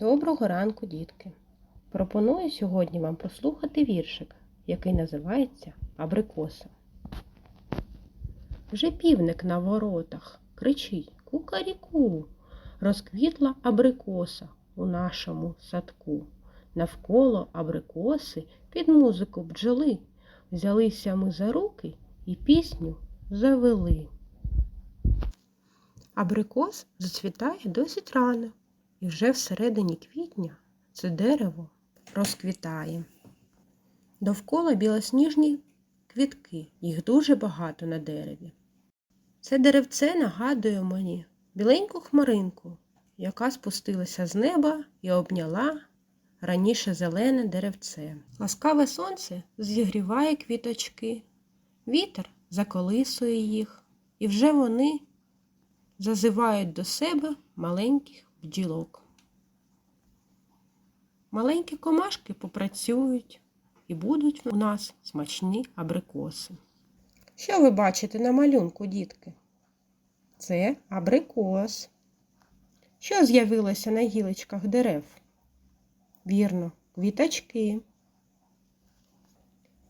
Доброго ранку, дітки! Пропоную сьогодні вам послухати віршик, який називається Абрикоса. Вже півник на воротах кричить Кукаріку, розквітла абрикоса у нашому садку. Навколо абрикоси під музику бджоли. Взялися ми за руки і пісню завели. Абрикос зацвітає досить рано, і вже всередині квітня це дерево розквітає. Довкола білосніжні квітки, їх дуже багато на дереві. Це деревце нагадує мені біленьку хмаринку, яка спустилася з неба і обняла раніше зелене деревце. Ласкаве сонце зігріває квіточки, вітер заколисує їх, і вже вони зазивають до себе маленьких бджілок. Маленькі комашки попрацюють і будуть у нас смачні абрикоси. Що ви бачите на малюнку, дітки? Це абрикос. Що з'явилося на гілочках дерев? Вірно, квіточки.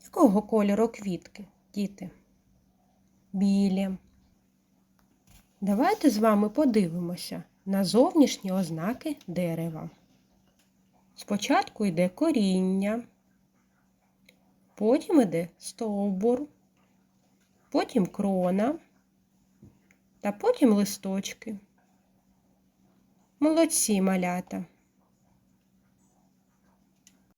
Якого кольору квітки, діти? Білі. Давайте з вами подивимося на зовнішні ознаки дерева. Спочатку йде коріння, потім йде стовбур, потім крона та потім листочки. Молодці малята.